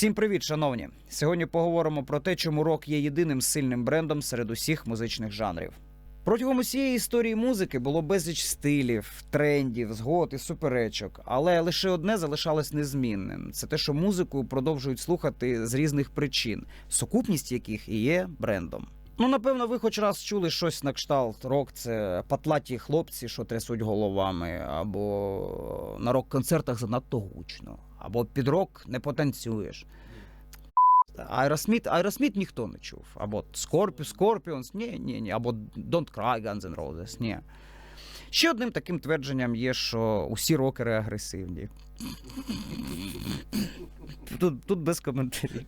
Всім привіт, шановні! Сьогодні поговоримо про те, чому рок є єдиним сильним брендом серед усіх музичних жанрів. Протягом усієї історії музики було безліч стилів, трендів, згод і суперечок, але лише одне залишалось незмінним: це те, що музику продовжують слухати з різних причин, сукупність яких і є брендом. Ну, напевно, ви хоч раз чули щось на кшталт рок це патлаті хлопці, що трясуть головами, або на рок-концертах занадто гучно, або під рок не потанцюєш. Аеросміт, Аеросміт ніхто не чув. Або Scorpio, Scorpions, ні, ні, ні, або Don't Cry, Guns N' Roses, ні. Ще одним таким твердженням є, що усі рокери агресивні. Тут, тут без коментарів.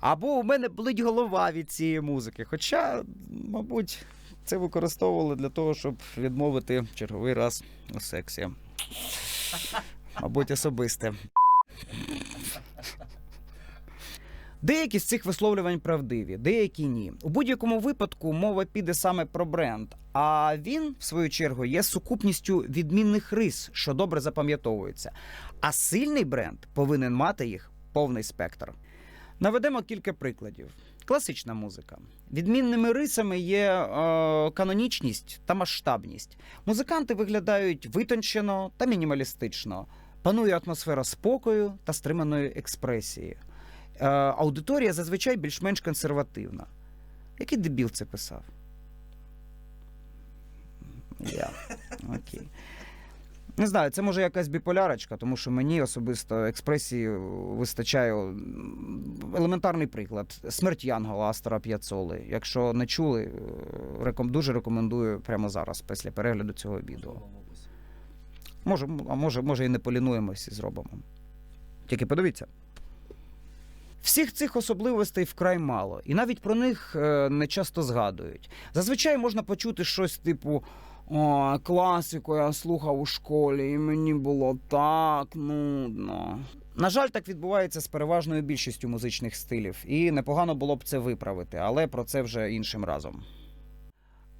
Або у мене болить голова від цієї музики. Хоча, мабуть, це використовували для того, щоб відмовити черговий раз у сексі. Мабуть, особисте. Деякі з цих висловлювань правдиві, деякі ні. У будь-якому випадку мова піде саме про бренд. А він, в свою чергу, є сукупністю відмінних рис, що добре запам'ятовується. А сильний бренд повинен мати їх повний спектр. Наведемо кілька прикладів. Класична музика. Відмінними рисами є е, канонічність та масштабність. Музиканти виглядають витончено та мінімалістично. Панує атмосфера спокою та стриманої експресії. Е, аудиторія зазвичай більш-менш консервативна. Який дебіл це писав? Я. Не знаю, це може якась біполярочка, тому що мені особисто експресії вистачає елементарний приклад. Смерть Янгола Астора П'яцоли. Якщо не чули, е, реком, дуже рекомендую прямо зараз, після перегляду цього відео. Може, а може, може і не полінуємось і зробимо. Тільки подивіться. Всіх цих особливостей вкрай мало, і навіть про них е, не часто згадують. Зазвичай можна почути щось типу: О, класику я слухав у школі, і мені було так нудно. На жаль, так відбувається з переважною більшістю музичних стилів, і непогано було б це виправити, але про це вже іншим разом.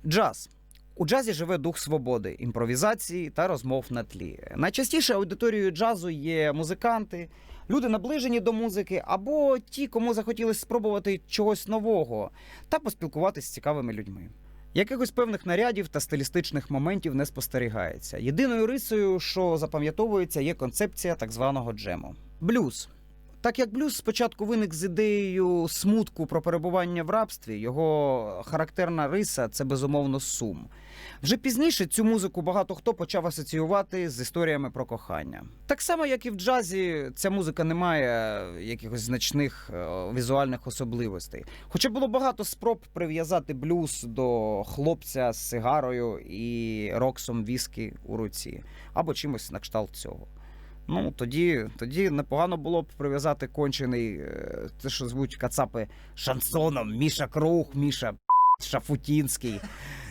Джаз. У джазі живе дух свободи, імпровізації та розмов на тлі. Найчастіше аудиторією джазу є музиканти, люди наближені до музики, або ті, кому захотілося спробувати чогось нового та поспілкуватися з цікавими людьми. Якихось певних нарядів та стилістичних моментів не спостерігається. Єдиною рисою, що запам'ятовується, є концепція так званого джему. Блюз. Так як блюз спочатку виник з ідеєю смутку про перебування в рабстві, його характерна риса це безумовно сум. Вже пізніше цю музику багато хто почав асоціювати з історіями про кохання. Так само, як і в джазі, ця музика не має якихось значних е, візуальних особливостей. Хоча було багато спроб прив'язати блюз до хлопця з сигарою і роксом віскі у руці, або чимось на кшталт цього. Ну, тоді, тоді непогано було б прив'язати кончений, е, те, що звуть кацапи шансоном, Міша Круг, Міша Шафутінський,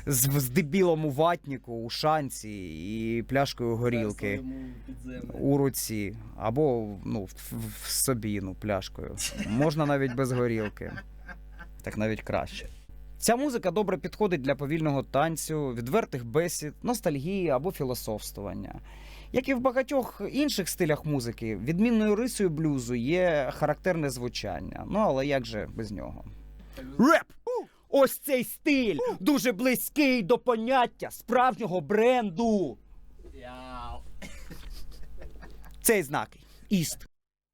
з, з дебілом у ватніку, у шанці і пляшкою горілки у руці, або ну, в, в собі, ну, пляшкою. Можна навіть без горілки. Так навіть краще. Ця музика добре підходить для повільного танцю, відвертих бесід, ностальгії або філософствування. Як і в багатьох інших стилях музики, відмінною рисою блюзу є характерне звучання. Ну але як же без нього? Реп! Ось цей стиль дуже близький до поняття справжнього бренду. Цей знак іст.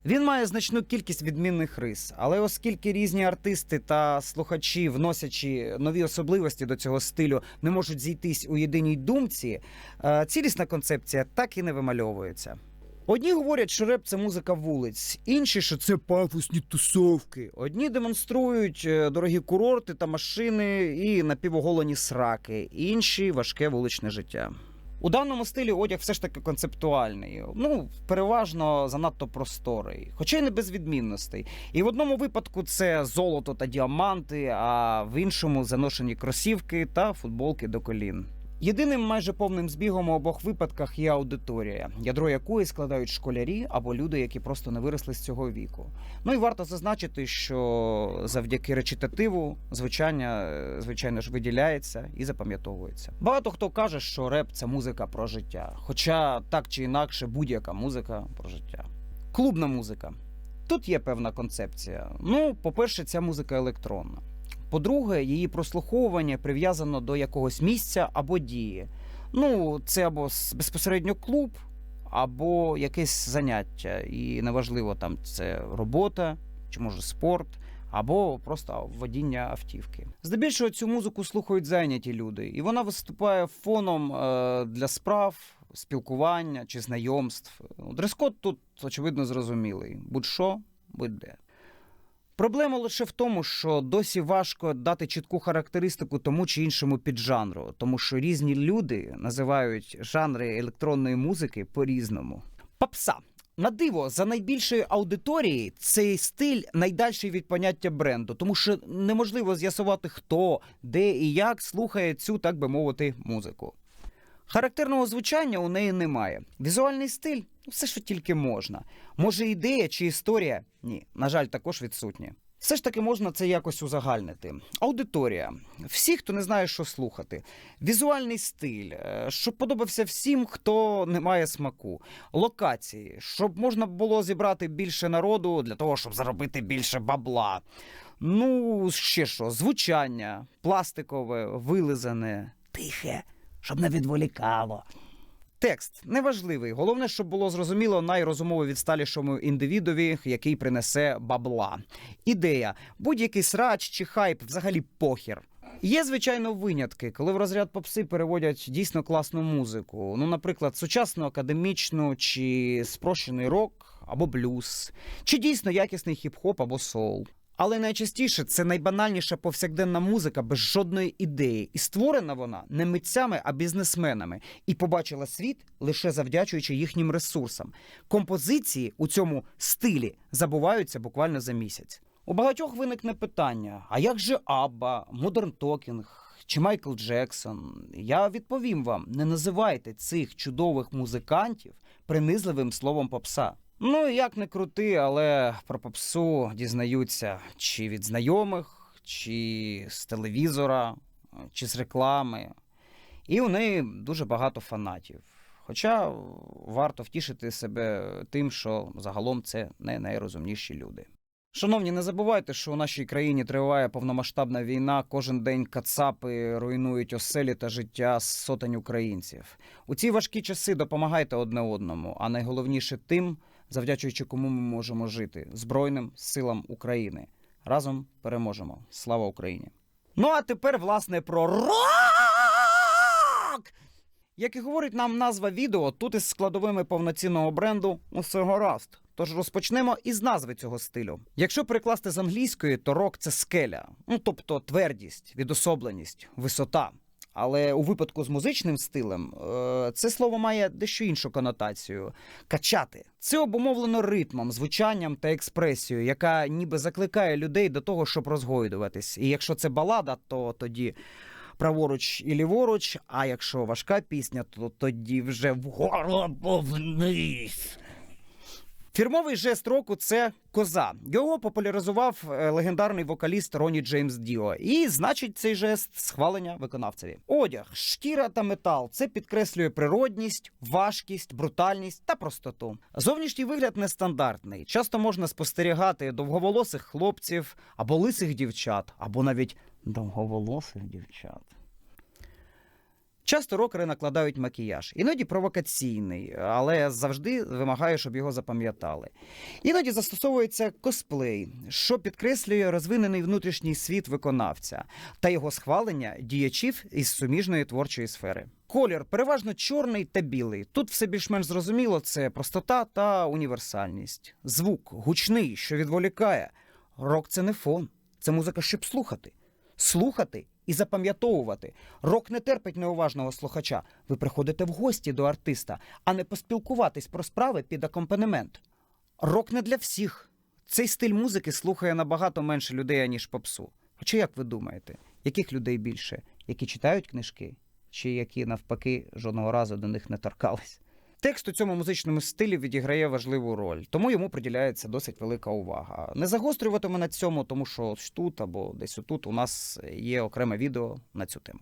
Він має значну кількість відмінних рис, але оскільки різні артисти та слухачі, вносячи нові особливості до цього стилю, не можуть зійтись у єдиній думці, е, цілісна концепція так і не вимальовується. Одні говорять, що реп це музика вулиць, інші, що це пафосні тусовки. Одні демонструють е, дорогі курорти та машини і напівоголені сраки, інші важке вуличне життя. У даному стилі одяг все ж таки концептуальний, ну переважно занадто просторий, хоча й не без відмінностей. І в одному випадку це золото та діаманти, а в іншому заношені кросівки та футболки до колін. Єдиним майже повним збігом у обох випадках є аудиторія, ядро якої складають школярі або люди, які просто не виросли з цього віку. Ну і варто зазначити, що завдяки речитативу звучання, е, звичайно ж, виділяється і запам'ятовується. Багато хто каже, що реп це музика про життя. Хоча так чи інакше будь-яка музика про життя. Клубна музика. Тут є певна концепція. Ну, по-перше, ця музика електронна. По-друге, її прослуховування прив'язано до якогось місця або дії. Ну, це або безпосередньо клуб, або якесь заняття. І неважливо, там це робота чи може спорт, або просто водіння автівки. Здебільшого цю музику слухають зайняті люди, і вона виступає фоном е, для справ, спілкування чи знайомств. Дрес-код тут очевидно зрозумілий: будь-що, будь-де. Проблема лише в тому, що досі важко дати чітку характеристику тому чи іншому піджанру, тому що різні люди називають жанри електронної музики по-різному. Попса. На диво, за найбільшої аудиторії цей стиль найдальший від поняття бренду, тому що неможливо з'ясувати, хто, де і як слухає цю, так би мовити, музику. Характерного звучання у неї немає. Візуальний стиль все, що тільки можна. Може, ідея чи історія? Ні, на жаль, також відсутні. Все ж таки можна це якось узагальнити. Аудиторія. Всі, хто не знає, що слухати. Візуальний стиль, е, щоб подобався всім, хто не має смаку. Локації, щоб можна було зібрати більше народу для того, щоб заробити більше бабла. Ну, ще що, звучання, пластикове, вилизане, тихе, щоб не відволікало. Текст неважливий. Головне, щоб було зрозуміло найрозумово відсталішому індивідові, який принесе бабла. Ідея: будь-який срач чи хайп, взагалі похір. Є, звичайно, винятки, коли в розряд попси переводять дійсно класну музику. Ну, наприклад, сучасну академічну чи спрощений рок або блюз, чи дійсно якісний хіп-хоп або соул. Але найчастіше це найбанальніша повсякденна музика без жодної ідеї, і створена вона не митцями, а бізнесменами, і побачила світ лише завдячуючи їхнім ресурсам. Композиції у цьому стилі забуваються буквально за місяць. У багатьох виникне питання: а як же Абба, Модерн Токінг чи Майкл Джексон? Я відповім вам: не називайте цих чудових музикантів принизливим словом попса. Ну, як не крути, але про попсу дізнаються чи від знайомих, чи з телевізора, чи з реклами. І у неї дуже багато фанатів. Хоча варто втішити себе тим, що загалом це не найрозумніші люди. Шановні, не забувайте, що у нашій країні триває повномасштабна війна. Кожен день кацапи руйнують оселі та життя сотень українців. У ці важкі часи допомагайте одне одному, а найголовніше тим, завдячуючи кому ми можемо жити Збройним силам України. Разом переможемо. Слава Україні! Ну а тепер, власне, про рок! Як і говорить нам назва відео, тут із складовими повноцінного бренду усе гаразд. Тож розпочнемо із назви цього стилю. Якщо перекласти з англійської, то рок це скеля, ну тобто твердість, відособленість, висота. Але у випадку з музичним стилем е, це слово має дещо іншу конотацію качати. Це обумовлено ритмом, звучанням та експресією, яка ніби закликає людей до того, щоб розгойдуватись. І якщо це балада, то тоді праворуч і ліворуч. А якщо важка пісня, то тоді вже вгору або вниз. Фірмовий жест року це коза. Його популяризував е, легендарний вокаліст Роні Джеймс Діо. І значить цей жест схвалення виконавцеві. Одяг, шкіра та метал це підкреслює природність, важкість, брутальність та простоту. Зовнішній вигляд нестандартний. Часто можна спостерігати довговолосих хлопців або лисих дівчат, або навіть довговолосих дівчат. Часто рокери накладають макіяж, іноді провокаційний, але завжди вимагає, щоб його запам'ятали. Іноді застосовується косплей, що підкреслює розвинений внутрішній світ виконавця та його схвалення діячів із суміжної творчої сфери. Колір переважно чорний та білий. Тут все більш-менш зрозуміло це простота та універсальність. Звук гучний, що відволікає. Рок це не фон, це музика, щоб слухати. Слухати і запам'ятовувати. Рок не терпить неуважного слухача. Ви приходите в гості до артиста, а не поспілкуватись про справи під акомпанемент. Рок не для всіх. Цей стиль музики слухає набагато менше людей, аніж попсу. Хоча як ви думаєте, яких людей більше? Які читають книжки, чи які навпаки жодного разу до них не торкались? Текст у цьому музичному стилі відіграє важливу роль, тому йому приділяється досить велика увага. Не загострюватиме на цьому, тому що ось тут або десь отут у нас є окреме відео на цю тему.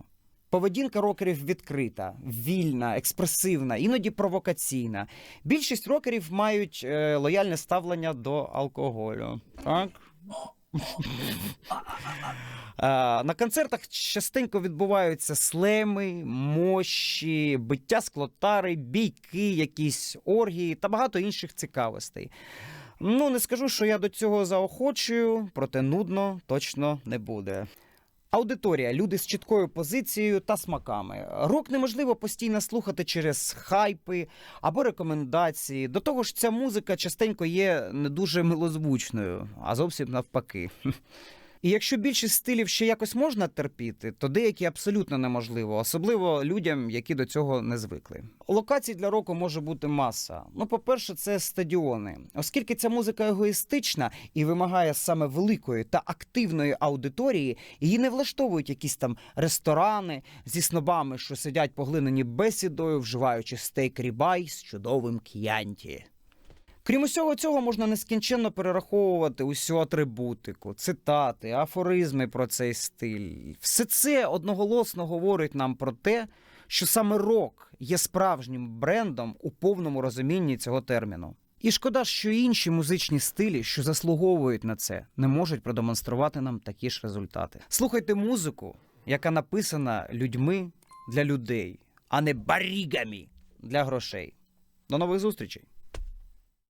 Поведінка рокерів відкрита, вільна, експресивна, іноді провокаційна. Більшість рокерів мають е, лояльне ставлення до алкоголю. Так? На концертах частенько відбуваються слеми, мощі, биття склотари, бійки, якісь оргії та багато інших цікавостей. Ну, не скажу, що я до цього заохочую, проте нудно точно не буде. Аудиторія, люди з чіткою позицією та смаками. Рок неможливо постійно слухати через хайпи або рекомендації. До того ж, ця музика частенько є не дуже милозвучною, а зовсім навпаки. І якщо більшість стилів ще якось можна терпіти, то деякі абсолютно неможливо, особливо людям, які до цього не звикли. Локацій для року може бути маса. Ну, по-перше, це стадіони, оскільки ця музика егоїстична і вимагає саме великої та активної аудиторії, її не влаштовують якісь там ресторани зі снобами, що сидять поглинені бесідою, вживаючи стейк рібай з чудовим к'янті. Крім усього цього, можна нескінченно перераховувати усю атрибутику, цитати, афоризми про цей стиль. Все це одноголосно говорить нам про те, що саме рок є справжнім брендом у повному розумінні цього терміну. І шкода, що інші музичні стилі, що заслуговують на це, не можуть продемонструвати нам такі ж результати. Слухайте музику, яка написана людьми для людей, а не барігами для грошей. До нових зустрічей!